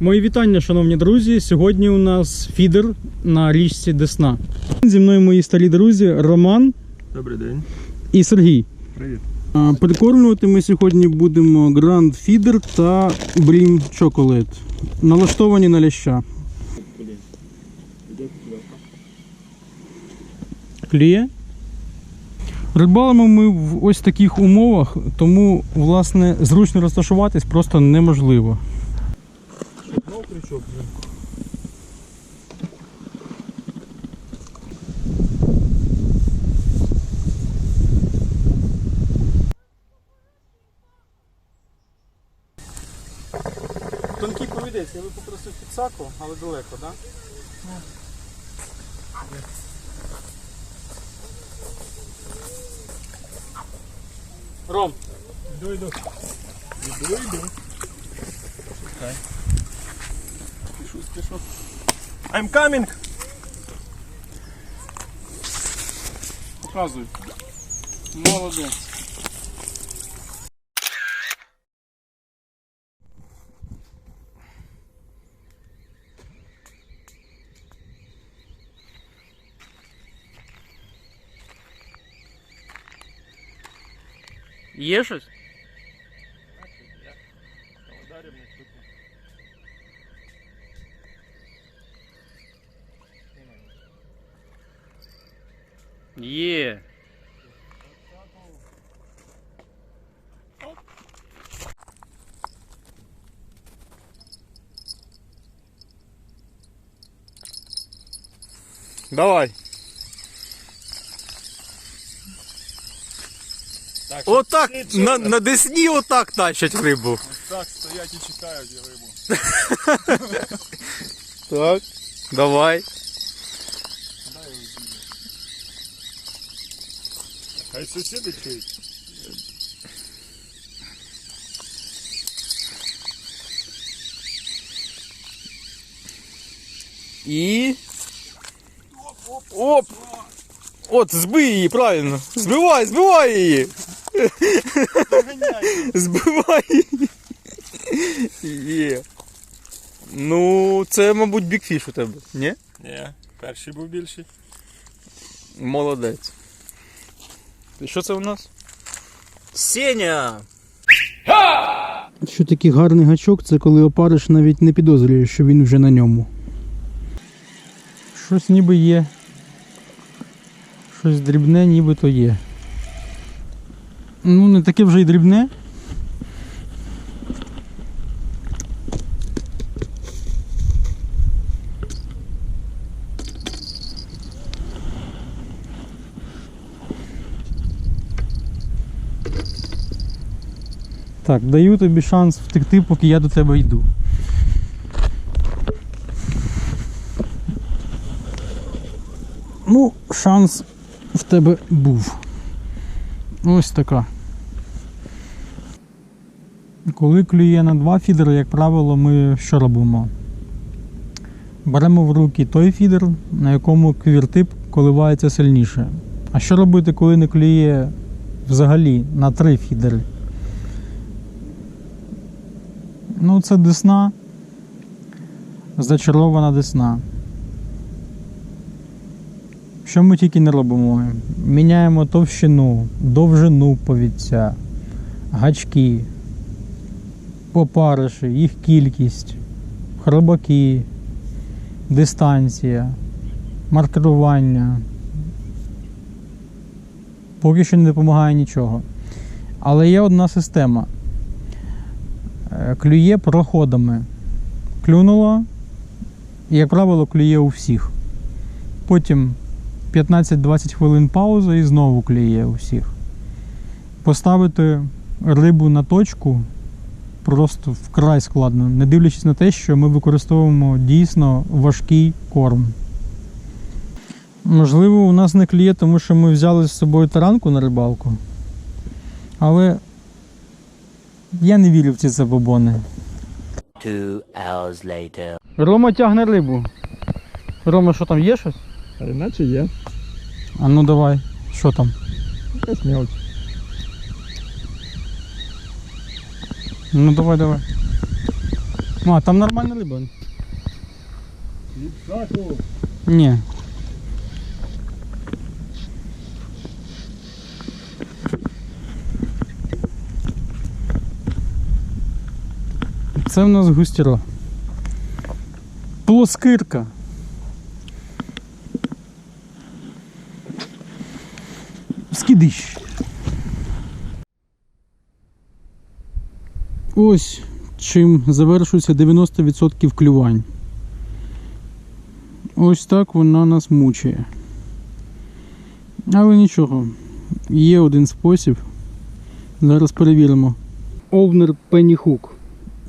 Мої вітання, шановні друзі. Сьогодні у нас фідер на річці Десна. Зі мною мої старі друзі Роман Добрий день. і Сергій. Привіт. Прикормлювати ми сьогодні будемо Grand Feeder та Bream Chocolate. Налаштовані на ляща. Кліє. Рибалимо ми в ось таких умовах, тому власне зручно розташуватись просто неможливо. Крючок вже. Тонкий повідець, я би попросив підсаку, але далеко, так? Ром, Йду, йду. Йду, йду. Чекай. Спішу, спішу. I'm coming! показуй. Молодець. Є щось? Є. Давай. Так, Отак Ти на, чого? на десні отак тащать рибу. ось так стоять і чекають рибу. Так. Давай. Хай сусіди чують. І. Оп! От, збий її, правильно. Збивай, збивай її. Збивай її. Є. Ну, це, мабуть, бікфіш у тебе, ні? Ні, перший був більший. Молодець. І що це у нас? Сеня! Що такий гарний гачок, це коли опариш навіть не підозрює, що він вже на ньому. Щось ніби є. Щось дрібне нібито є. Ну, не таке вже й дрібне. Так, даю тобі шанс втекти, поки я до тебе йду. Ну, шанс в тебе був. Ось така. Коли клює на два фідери, як правило, ми що робимо? Беремо в руки той фідер, на якому квіртип коливається сильніше. А що робити, коли не клює взагалі на три фідери? Ну, це десна. Зачарована десна. Що ми тільки не робимо? Міняємо товщину, довжину повідця, гачки, опариші, їх кількість, хробаки, дистанція, маркерування. Поки що не допомагає нічого. Але є одна система. Е, клює проходами. Клюнуло, як правило, клює у всіх. Потім 15-20 хвилин пауза і знову клює у всіх. Поставити рибу на точку просто вкрай складно, не дивлячись на те, що ми використовуємо дійсно важкий корм. Можливо, у нас не клює, тому що ми взяли з собою таранку на рибалку. Але я не вірю в ці забобони. Two hours later. Рома тягне рибу. Рома, що там є щось? А іначе є. А ну давай, що там? Якась мелочь. Ну давай, давай. А, там нормальна риба. Ні. Це в нас густіро. Плоскирка. Скидищ. Ось чим завершується 90% клювань. Ось так вона нас мучає. Але нічого, є один спосіб. Зараз перевіримо. Овнер Hook.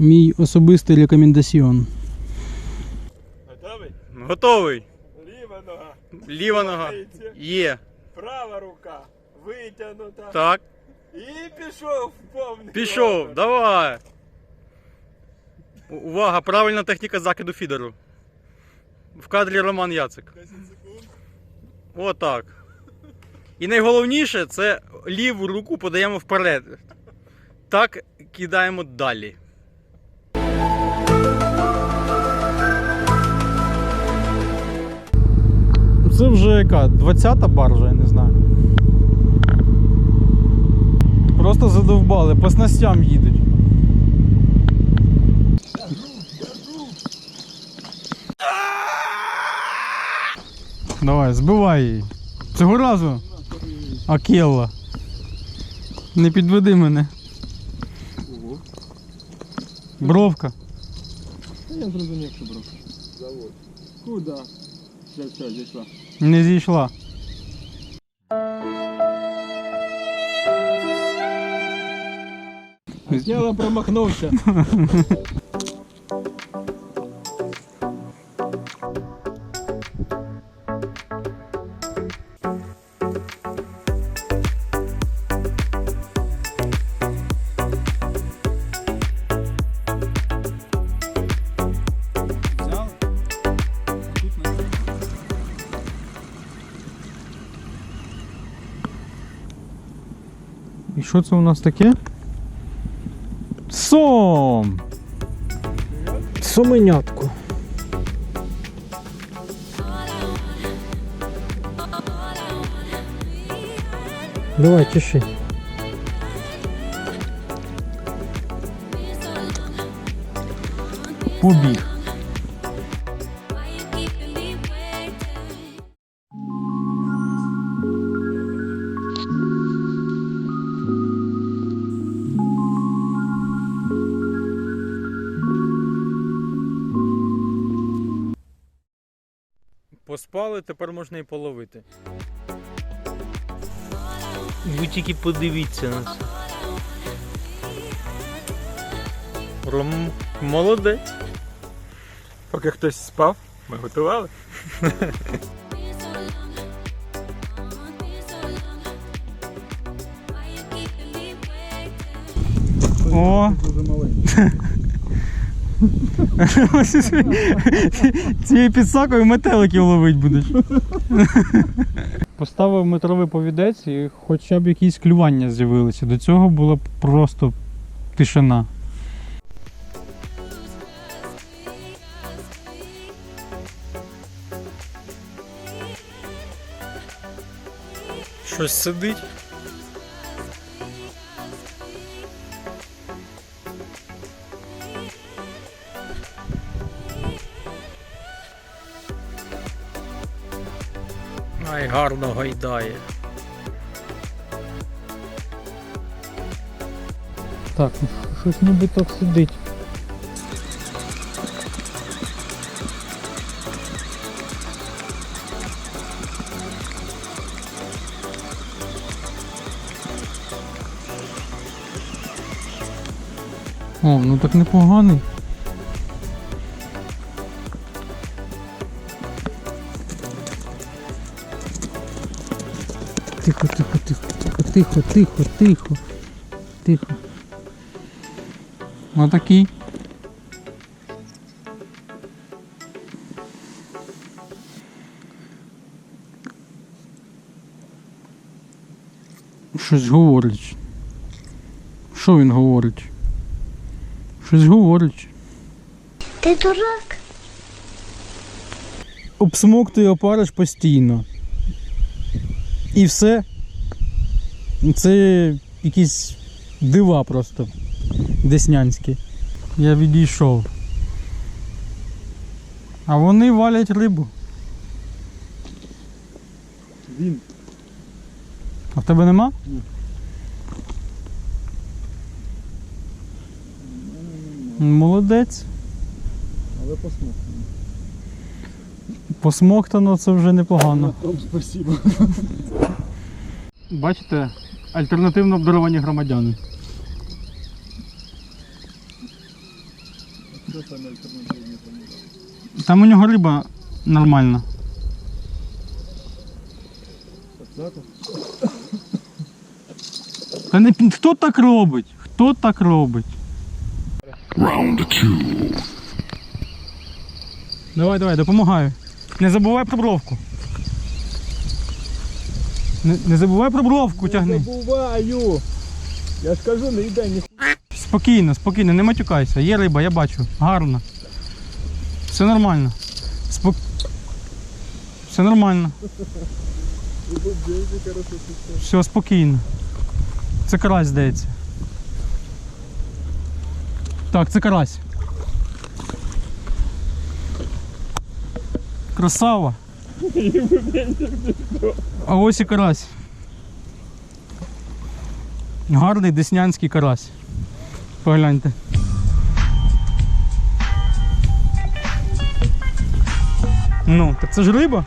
Мій особистий рекомендаціон. Готовий? Готовий. Ліва нога. Ліва нога. Є. Права рука. Витягнута. Так. І пішов повний. Пішов. розмір. Давай. Увага, правильна техніка закиду фідеру. В кадрі Роман Яцик. 10 секунд. Отак. І найголовніше це ліву руку подаємо вперед. Так кидаємо далі. Це вже яка? 20-та баржа, я не знаю. Просто задовбали, по снастям їдуть. Давай, збивай її. Цього разу. Акелла. Не підведи мене. Бровка. Я зрозумів, що брав. Завод. Куда? Все, все, зійшла. Не зійшла. Тіло промахнувся. І що це у нас таке? Сом! Соменятко. Давай, тиши. Побіг. Поспали, тепер можна і половити. Ви тільки подивіться на це. Ром молодець. Поки хтось спав, ми готували. О! Дуже маленький. Цією підсакою метеликів ловить будеш. Поставив метровий повідець і хоча б якісь клювання з'явилися. До цього була просто тишина. Щось сидить. Ай, гарно гайдає. Так, ну щось ніби так сидить. О, ну так непоганий. Тихо, тихо, тихо, тихо. Отакий. Щось говорить. Що він говорить? Щось говорить. Ти дурак. обсмоктує опариш постійно. І все. Це якісь дива просто деснянські. Я відійшов. А вони валять рибу. Він. А в тебе нема? Ні. Молодець. Але посмотримо. Посмоктано це вже непогано. Том спасибо. Бачите, альтернативно обдаровані громадяни. Що там альтернативні там? Там у нього риба нормальна. Та не хто так робить? Хто так робить? Давай, давай, допомагаю. Не забувай про бровку. Не, не забувай про бровку тягни. Забуваю! Я ж кажу, не йде ні Спокійно, спокійно, не матюкайся. Є риба, я бачу. Гарно. Все нормально. Спок... Все нормально. Все спокійно. Це карась, здається. Так, це карась. Красава. А ось і карась. Гарний деснянський карась. Погляньте. Ну, так це ж риба.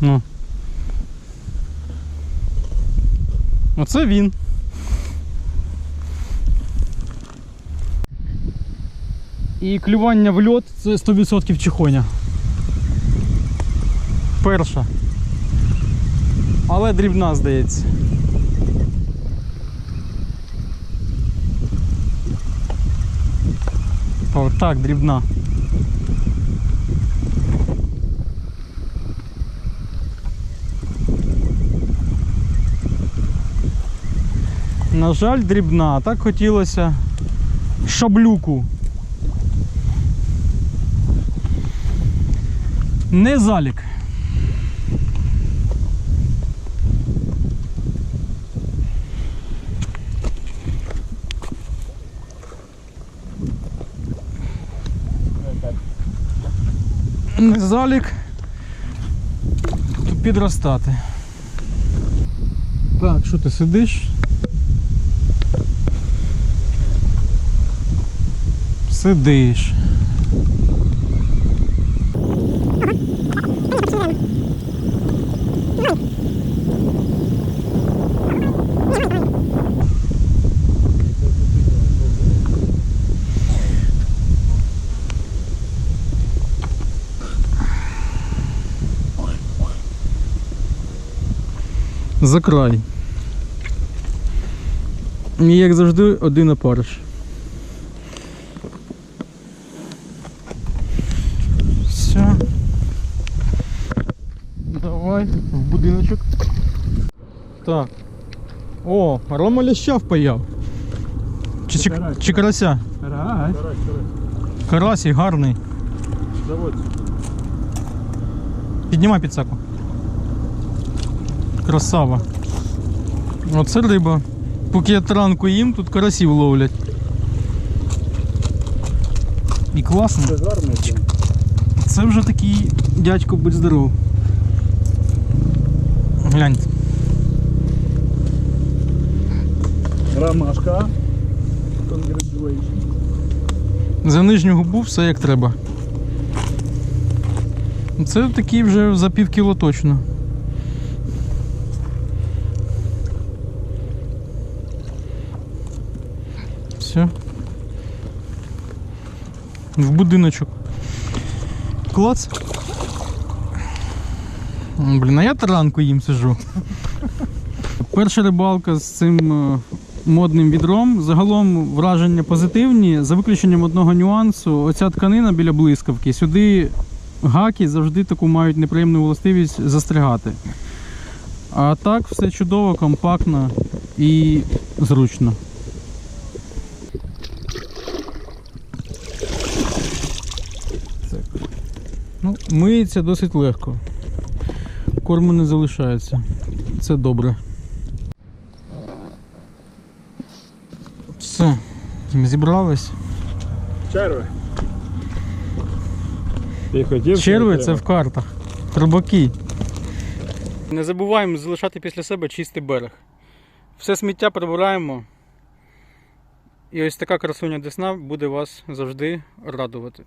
Ну. Оце він. І клювання в льот це 100% чихоня. Перша. Але дрібна, здається. О, так, дрібна. На жаль, дрібна, так хотілося шаблюку. Не залік. Залік. Підростати. Так, що ти сидиш? Сидиш. За край. І як завжди, один опариш. Все. Давай, в будиночок. Так. О, Рома ляща впаяв. Чи, чи, Карась, чи карася? Карась. Карась, карась. Карасій гарний. Заводь. Піднімай підсаку. Красава. Оце риба. Поки я таранку їм, тут карасів ловлять. І класно. Це гарний прям. Це вже такий дядько будь здоров. Гляньте. Ромашка. За нижню губу все як треба. Це такий вже за пів кіло точно. Все. В будиночок. Клац. Блін, а я таранку їм сижу. Перша рибалка з цим е, модним відром. Загалом враження позитивні, за виключенням одного нюансу. Оця тканина біля блискавки. Сюди гаки завжди таку мають неприємну властивість застрягати. А так все чудово, компактно і зручно. Ну, миється досить легко. Корму не залишається. Це добре. Все. Зібрались. Черви. Ти хотів? Черви це в картах. Трубаки. Не забуваємо залишати після себе чистий берег. Все сміття прибираємо. І ось така красуня Десна буде вас завжди радувати.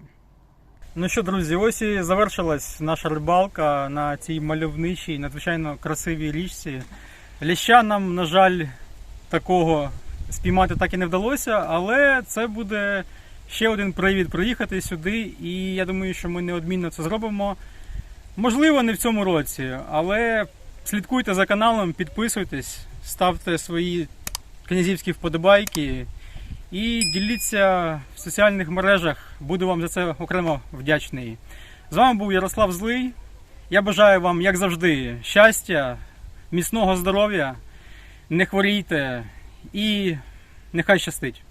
Ну що, друзі, ось і завершилась наша рибалка на цій мальовничій, надзвичайно красивій річці. Ліща нам, на жаль, такого спіймати так і не вдалося, але це буде ще один привід приїхати сюди, і я думаю, що ми неодмінно це зробимо. Можливо, не в цьому році, але слідкуйте за каналом, підписуйтесь, ставте свої князівські вподобайки і діліться в соціальних мережах. Буду вам за це окремо вдячний. З вами був Ярослав Злий. Я бажаю вам, як завжди, щастя, міцного здоров'я, не хворійте і нехай щастить.